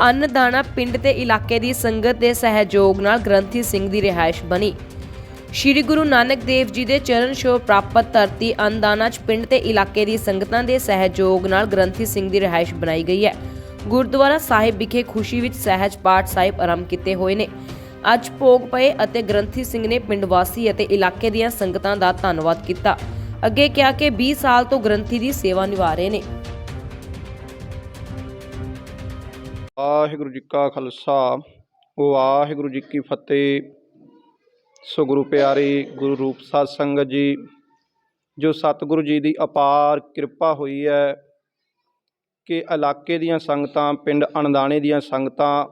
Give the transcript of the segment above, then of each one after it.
ਅੰਨਦਾਣਾ ਪਿੰਡ ਤੇ ਇਲਾਕੇ ਦੀ ਸੰਗਤ ਦੇ ਸਹਿਯੋਗ ਨਾਲ ਗ੍ਰੰਥੀ ਸਿੰਘ ਦੀ ਰਿਹਾਇਸ਼ ਬਣੀ। ਸ਼੍ਰੀ ਗੁਰੂ ਨਾਨਕ ਦੇਵ ਜੀ ਦੇ ਚਰਨ ਛੋਹ ਪ੍ਰਾਪਤ ਧਰਤੀ ਅੰਨਦਾਨਾ ਚ ਪਿੰਡ ਤੇ ਇਲਾਕੇ ਦੀ ਸੰਗਤਾਂ ਦੇ ਸਹਿਯੋਗ ਨਾਲ ਗ੍ਰੰਥੀ ਸਿੰਘ ਦੀ ਰਿਹਾਇਸ਼ ਬਣਾਈ ਗਈ ਹੈ। ਗੁਰਦੁਆਰਾ ਸਾਹਿਬ ਵਿਖੇ ਖੁਸ਼ੀ ਵਿੱਚ ਸਹਿਜ ਪਾਠ ਸਾਹਿਬ ਆਰੰਭ ਕੀਤੇ ਹੋਏ ਨੇ। ਅੱਜ ਭੋਗ ਪਏ ਅਤੇ ਗ੍ਰੰਥੀ ਸਿੰਘ ਨੇ ਪਿੰਡ ਵਾਸੀ ਅਤੇ ਇਲਾਕੇ ਦੀਆਂ ਸੰਗਤਾਂ ਦਾ ਧੰਨਵਾਦ ਕੀਤਾ। ਅੱਗੇ ਕਿਹਾ ਕਿ 20 ਸਾਲ ਤੋਂ ਗ੍ਰੰਥੀ ਦੀ ਸੇਵਾ ਨਿਭਾ ਰਹੇ ਨੇ। ਵਾਹਿਗੁਰੂ ਜੀ ਕਾ ਖਾਲਸਾ, ਵਾਹਿਗੁਰੂ ਜੀ ਕੀ ਫਤਿਹ। ਸੋ ਗੁਰੂ ਪਿਆਰੇ, ਗੁਰੂ ਰੂਪ ਸਾਧ ਸੰਗਤ ਜੀ, ਜੋ ਸਤਿਗੁਰੂ ਜੀ ਦੀ ਅਪਾਰ ਕਿਰਪਾ ਹੋਈ ਹੈ ਕਿ ਇਲਾਕੇ ਦੀਆਂ ਸੰਗਤਾਂ, ਪਿੰਡ ਅਣਦਾਣੇ ਦੀਆਂ ਸੰਗਤਾਂ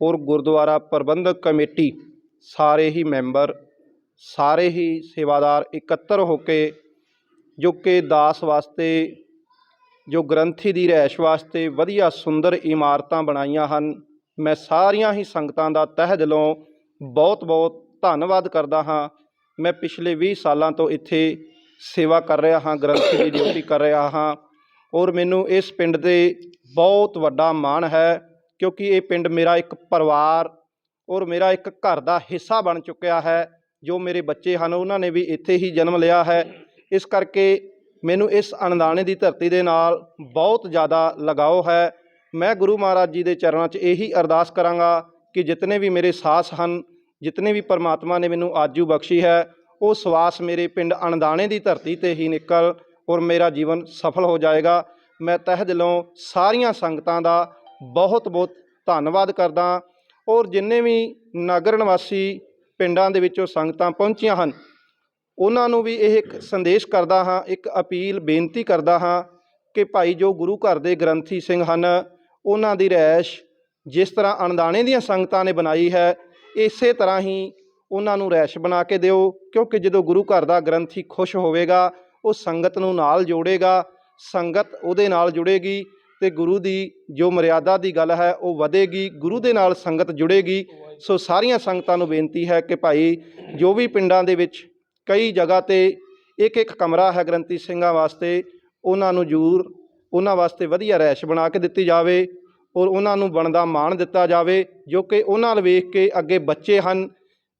ਔਰ ਗੁਰਦੁਆਰਾ ਪ੍ਰਬੰਧਕ ਕਮੇਟੀ ਸਾਰੇ ਹੀ ਮੈਂਬਰ, ਸਾਰੇ ਹੀ ਸੇਵਾਦਾਰ ਇਕੱਤਰ ਹੋ ਕੇ, ਜੋ ਕਿ ਦਾਸ ਵਾਸਤੇ ਜੋ ਗ੍ਰੰਥੀ ਦੀ ਰਹਿਸ਼ ਵਾਸਤੇ ਵਧੀਆ ਸੁੰਦਰ ਇਮਾਰਤਾਂ ਬਣਾਈਆਂ ਹਨ, ਮੈਂ ਸਾਰੀਆਂ ਹੀ ਸੰਗਤਾਂ ਦਾ ਤਹਿ ਦਿਲੋਂ ਬਹੁਤ-ਬਹੁਤ ਧੰਨਵਾਦ ਕਰਦਾ ਹਾਂ। ਮੈਂ ਪਿਛਲੇ 20 ਸਾਲਾਂ ਤੋਂ ਇੱਥੇ ਸੇਵਾ ਕਰ ਰਿਹਾ ਹਾਂ, ਗ੍ਰੰਥੀ ਦੀ ਡਿਊਟੀ ਕਰ ਰਿਹਾ ਹਾਂ ਔਰ ਮੈਨੂੰ ਇਸ ਪਿੰਡ ਦੇ ਬਹੁਤ ਵੱਡਾ ਮਾਣ ਹੈ ਕਿਉਂਕਿ ਇਹ ਪਿੰਡ ਮੇਰਾ ਇੱਕ ਪਰਿਵਾਰ ਔਰ ਮੇਰਾ ਇੱਕ ਘਰ ਦਾ ਹਿੱਸਾ ਬਣ ਚੁੱਕਿਆ ਹੈ। ਜੋ ਮੇਰੇ ਬੱਚੇ ਹਨ, ਉਹਨਾਂ ਨੇ ਵੀ ਇੱਥੇ ਹੀ ਜਨਮ ਲਿਆ ਹੈ। ਇਸ ਕਰਕੇ ਮੈਨੂੰ ਇਸ ਅਣਦਾਣੇ ਦੀ ਧਰਤੀ ਦੇ ਨਾਲ ਬਹੁਤ ਜ਼ਿਆਦਾ ਲਗਾਓ ਹੈ। ਮੈਂ ਗੁਰੂ ਮਹਾਰਾਜ ਜੀ ਦੇ ਚਰਨਾਂ 'ਚ ਇਹੀ ਅਰਦਾਸ ਕਰਾਂਗਾ ਕਿ ਜਿਤਨੇ ਵੀ ਮੇਰੇ ਸਾਸ ਹਨ, ਜਿਤਨੇ ਵੀ ਪਰਮਾਤਮਾ ਨੇ ਮੈਨੂੰ ਆਜੂ ਬਖਸ਼ੀ ਹੈ, ਉਹ ਸਵਾਸ ਮੇਰੇ ਪਿੰਡ ਅਣਦਾਣੇ ਦੀ ਧਰਤੀ ਤੇ ਹੀ ਨਿਕਲ ਔਰ ਮੇਰਾ ਜੀਵਨ ਸਫਲ ਹੋ ਜਾਏਗਾ। ਮੈਂ ਤਹਿ ਦਿਲੋਂ ਸਾਰੀਆਂ ਸੰਗਤਾਂ ਦਾ ਬਹੁਤ ਬਹੁਤ ਧੰਨਵਾਦ ਕਰਦਾ ਔਰ ਜਿੰਨੇ ਵੀ ਨਗਰ ਨਿਵਾਸੀ ਪਿੰਡਾਂ ਦੇ ਵਿੱਚੋਂ ਸੰਗਤਾਂ ਪਹੁੰਚੀਆਂ ਹਨ ਉਹਨਾਂ ਨੂੰ ਵੀ ਇਹ ਇੱਕ ਸੰਦੇਸ਼ ਕਰਦਾ ਹਾਂ, ਇੱਕ ਅਪੀਲ ਬੇਨਤੀ ਕਰਦਾ ਹਾਂ ਕਿ ਭਾਈ ਜੋ ਗੁਰੂ ਘਰ ਦੇ ਗ੍ਰੰਥੀ ਸਿੰਘ ਹਨ, ਉਹਨਾਂ ਦੀ ਰਹਿਸ਼ ਜਿਸ ਤਰ੍ਹਾਂ ਅਣਦਾਣੇ ਦੀਆਂ ਸੰਗਤਾਂ ਨੇ ਬਣਾਈ ਹੈ, ਇਸੇ ਤਰ੍ਹਾਂ ਹੀ ਉਹਨਾਂ ਨੂੰ ਰਹਿਸ਼ ਬਣਾ ਕੇ ਦਿਓ, ਕਿਉਂਕਿ ਜਦੋਂ ਗੁਰੂ ਘਰ ਦਾ ਗ੍ਰੰਥੀ ਖੁਸ਼ ਹੋਵੇਗਾ, ਉਹ ਸੰਗਤ ਨੂੰ ਨਾਲ ਜੋੜੇਗਾ, ਸੰਗਤ ਉਹਦੇ ਨਾਲ ਜੁੜੇਗੀ ਤੇ ਗੁਰੂ ਦੀ ਜੋ ਮਰਿਆਦਾ ਦੀ ਗੱਲ ਹੈ, ਉਹ ਵਧੇਗੀ, ਗੁਰੂ ਦੇ ਨਾਲ ਸੰਗਤ ਜੁੜੇਗੀ। ਸੋ ਸਾਰੀਆਂ ਸੰਗਤਾਂ ਨੂੰ ਬੇਨਤੀ ਹੈ ਕਿ ਭਾਈ ਜੋ ਵੀ ਪਿੰਡਾਂ ਦੇ ਵਿੱਚ ਕਈ ਜਗ੍ਹਾ ਤੇ ਇੱਕ ਇੱਕ ਕਮਰਾ ਹੈ ਗ੍ਰੰਥੀ ਸਿੰਘਾਂ ਵਾਸਤੇ, ਉਹਨਾਂ ਨੂੰ ਜ਼ਰੂਰ, ਉਹਨਾਂ ਵਾਸਤੇ ਵਧੀਆ ਰਹਿਸ਼ ਬਣਾ ਕੇ ਦਿੱਤੀ ਜਾਵੇ ਔਰ ਉਹਨਾਂ ਨੂੰ ਬਣਦਾ ਮਾਣ ਦਿੱਤਾ ਜਾਵੇ, ਜੋ ਕਿ ਉਹਨਾਂ ਵੱਲ ਵੇਖ ਕੇ ਅੱਗੇ ਬੱਚੇ ਹਨ,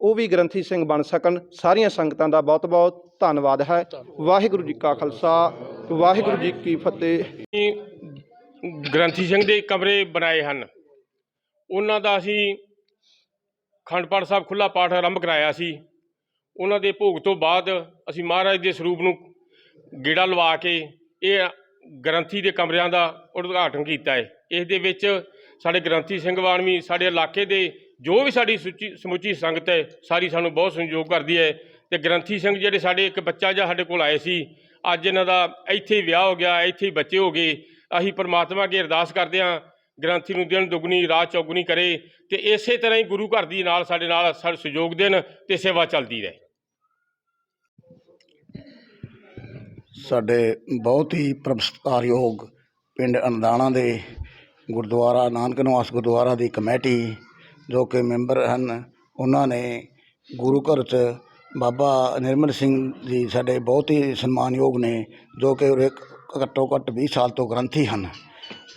ਉਹ ਵੀ ਗ੍ਰੰਥੀ ਸਿੰਘ ਬਣ ਸਕਣ। ਸਾਰੀਆਂ ਸੰਗਤਾਂ ਦਾ ਬਹੁਤ ਬਹੁਤ ਧੰਨਵਾਦ ਹੈ। ਵਾਹਿਗੁਰੂ ਜੀ ਕਾ ਖਾਲਸਾ, ਵਾਹਿਗੁਰੂ ਜੀ ਕੀ ਫਤਿਹ। ਗ੍ਰੰਥੀ ਸਿੰਘ ਦੇ ਕਮਰੇ ਬਣਾਏ ਹਨ। ਉਹਨਾਂ ਦਾ ਅਸੀਂ ਖੰਡ ਪਾਠ ਸਾਹਿਬ ਖੁੱਲਾ ਪਾਠ ਆਰੰਭ ਕਰਾਇਆ ਸੀ। ਉਹਨਾਂ ਦੇ ਭੋਗ ਤੋਂ ਬਾਅਦ ਅਸੀਂ ਮਹਾਰਾਜ ਦੇ ਸਰੂਪ ਨੂੰ ਗੇੜਾ ਲਵਾ ਕੇ ਇਹ ਗ੍ਰੰਥੀ ਦੇ ਕਮਰਿਆਂ ਦਾ ਉਦਘਾਟਨ ਕੀਤਾ ਹੈ। ਇਸ ਦੇ ਵਿੱਚ ਸਾਡੇ ਗ੍ਰੰਥੀ ਸਿੰਘ ਵਾਣਵੀ ਸਾਡੇ ਇਲਾਕੇ ਦੇ ਜੋ ਵੀ ਸਾਡੀ ਸੁੱਚੀ, ਸਮੁੱਚੀ ਸੰਗਤ ਹੈ, ਸਾਰੀ ਸਾਨੂੰ ਬਹੁਤ ਸਹਿਯੋਗ ਕਰਦੀ ਹੈ ਤੇ ਗ੍ਰੰਥੀ ਸਿੰਘ ਜਿਹੜੇ ਸਾਡੇ ਇੱਕ ਬੱਚਾ ਜਿਹਾ ਸਾਡੇ ਕੋਲ ਆਏ ਸੀ, ਅੱਜ ਇਹਨਾਂ ਦਾ ਇੱਥੇ ਵਿਆਹ ਹੋ ਗਿਆ, ਇੱਥੇ ਹੀ ਬੱਚੇ ਹੋ ਗਏ। ਅਸੀਂ ਪਰਮਾਤਮਾ ਅੱਗੇ ਅਰਦਾਸ ਕਰਦੇ ਹਾਂ, ਗ੍ਰੰਥੀ ਨੂੰ ਦਿਨ ਦੁਗਣੀ, ਰਾਤ ਚੌਗੁਣੀ ਕਰੇ ਤੇ ਇਸੇ ਤਰ੍ਹਾਂ ਹੀ ਗੁਰੂ ਘਰ ਦੀ ਨਾਲ ਸਾਡੇ ਨਾਲ ਸਾਡੇ ਸਹਿਯੋਗ ਦੇਣ ਤੇ ਸੇਵਾ ਚੱਲਦੀ ਰਹੇ। ਸਾਡੇ ਬਹੁਤ ਹੀ ਪ੍ਰਸਤਕਾਰਯੋਗ ਪਿੰਡ ਅਨਦਾਣਾ ਦੇ ਗੁਰਦੁਆਰਾ, ਨਾਨਕ ਨਿਵਾਸ ਗੁਰਦੁਆਰਾ ਦੀ ਕਮੇਟੀ ਜੋ ਕਿ ਮੈਂਬਰ ਹਨ, ਉਹਨਾਂ ਨੇ ਗੁਰੂ ਘਰ 'ਚ ਬਾਬਾ ਨਿਰਮਲ ਸਿੰਘ ਜੀ ਸਾਡੇ ਬਹੁਤ ਹੀ ਸਨਮਾਨਯੋਗ ਨੇ, ਜੋ ਕਿ ਉਰੇ ਘੱਟੋ ਘੱਟ 20 ਸਾਲ ਤੋਂ ਗ੍ਰੰਥੀ ਹਨ।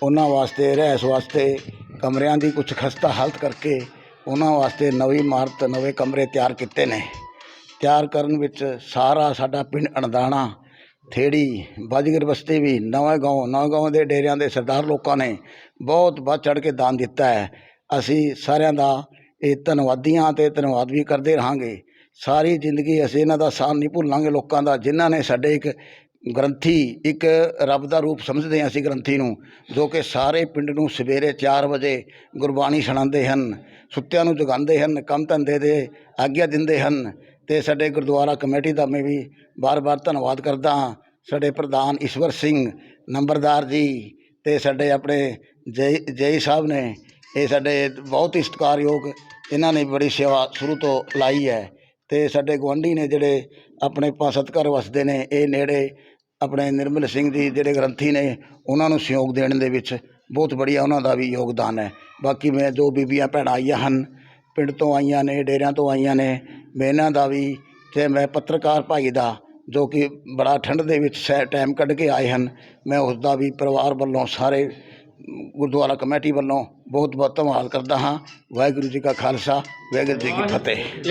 ਉਹਨਾਂ ਵਾਸਤੇ, ਰਹਿਸ ਵਾਸਤੇ ਕਮਰਿਆਂ ਦੀ ਕੁਝ ਖਸਤਾ ਹਾਲਤ ਕਰਕੇ ਉਹਨਾਂ ਵਾਸਤੇ ਨਵੀਂ ਇਮਾਰਤ, ਨਵੇਂ ਕਮਰੇ ਤਿਆਰ ਕੀਤੇ ਨੇ। ਤਿਆਰ ਕਰਨ ਵਿੱਚ ਸਾਰਾ ਸਾਡਾ ਪਿੰਡ ਅਣਦਾਣਾ ਥੇੜੀ, ਬਾਜਗਰ ਬਸਤੀ ਵੀ, ਨਵਾਂ ਗਾਉਂ, ਨਵਾਂ ਗਾঁव ਦੇ ਡੇਰਿਆਂ ਦੇ ਸਰਦਾਰ ਲੋਕਾਂ ਨੇ ਬਹੁਤ ਵੱਧ ਚੜ ਕੇ ਦਾਨ ਦਿੱਤਾ ਹੈ। ਅਸੀਂ ਸਾਰਿਆਂ ਦਾ ਇਹ ਧੰਨਵਾਦੀਆਂ ਤੇ ਧੰਨਵਾਦ ਵੀ ਕਰਦੇ ਰਹਾਂਗੇ। ਸਾਰੀ ਜ਼ਿੰਦਗੀ ਅਸੀਂ ਇਹਨਾਂ ਦਾ ਸਾਥ ਨਹੀਂ ਭੁੱਲਾਂਗੇ ਲੋਕਾਂ ਦਾ, ਜਿਨ੍ਹਾਂ ਨੇ ਸਾਡੇ ਇੱਕ ਗ੍ਰੰਥੀ, ਇੱਕ ਰੱਬ ਦਾ ਰੂਪ ਸਮਝਦੇ ਹਾਂ ਅਸੀਂ ਗ੍ਰੰਥੀ ਨੂੰ, ਜੋ ਕਿ ਸਾਰੇ ਪਿੰਡ ਨੂੰ ਸਵੇਰੇ 4 ਵਜੇ ਗੁਰਬਾਣੀ ਸੁਣਾਉਂਦੇ ਹਨ, ਸੁੱਤਿਆਂ ਨੂੰ ਜਗਾਉਂਦੇ ਹਨ, ਕੰਮ ਧੰਦੇ ਦੇ ਆਗਿਆ ਦਿੰਦੇ ਹਨ। ਅਤੇ ਸਾਡੇ ਗੁਰਦੁਆਰਾ ਕਮੇਟੀ ਦਾ ਮੈਂ ਵੀ ਵਾਰ ਵਾਰ ਧੰਨਵਾਦ ਕਰਦਾ ਹਾਂ। ਸਾਡੇ ਪ੍ਰਧਾਨ ਈਸ਼ਵਰ ਸਿੰਘ ਨੰਬਰਦਾਰ ਜੀ ਅਤੇ ਸਾਡੇ ਆਪਣੇ ਜੈ ਜੈ ਸਾਹਿਬ ਨੇ, ਇਹ ਸਾਡੇ ਬਹੁਤ ਹੀ ਸਤਿਕਾਰਯੋਗ ਇਹਨਾਂ ਨੇ ਬੜੀ ਸੇਵਾ ਸ਼ੁਰੂ ਤੋਂ ਲਾਈ ਹੈ ਅਤੇ ਸਾਡੇ ਗੁਆਂਢੀ ਨੇ ਜਿਹੜੇ ਆਪਣੇ ਪਾਸਤ ਘਰ ਵਸਦੇ ਨੇ, ਇਹ ਨੇੜੇ ਆਪਣੇ ਨਿਰਮਲ ਸਿੰਘ ਜੀ ਜਿਹੜੇ ਗ੍ਰੰਥੀ ਨੇ, ਉਹਨਾਂ ਨੂੰ ਸਹਿਯੋਗ ਦੇਣ ਦੇ ਵਿੱਚ ਬਹੁਤ ਬੜੀਆ ਉਹਨਾਂ ਦਾ ਵੀ ਯੋਗਦਾਨ ਹੈ। ਬਾਕੀ ਮੈਂ ਜੋ ਬੀਬੀਆਂ ਭੈਣਾਂ ਆਈਆਂ ਹਨ, ਪਿੰਡ ਤੋਂ ਆਈਆਂ ਨੇ, ਡੇਰਿਆਂ ਤੋਂ ਆਈਆਂ ਨੇ ਮੈਂ ਇਹਨਾਂ ਦਾ ਵੀ ਤੇ ਮੈਂ ਪੱਤਰਕਾਰ ਭਾਈ ਦਾ ਜੋ ਕਿ ਬੜਾ ਠੰਡ ਦੇ ਵਿੱਚ ਸੈ ਟਾਈਮ ਕੱਢ ਕੇ ਆਏ ਹਨ ਮੈਂ ਉਸ ਦਾ ਵੀ ਪਰਿਵਾਰ ਵੱਲੋਂ ਸਾਰੇ ਗੁਰਦੁਆਰਾ ਕਮੇਟੀ ਵੱਲੋਂ ਬਹੁਤ ਬਹੁਤ ਧੰਨਵਾਦ ਕਰਦਾ ਹਾਂ। ਵਾਹਿਗੁਰੂ ਜੀ ਕਾ ਖਾਲਸਾ ਵਾਹਿਗੁਰੂ ਜੀ ਕੀ ਫਤਿਹ।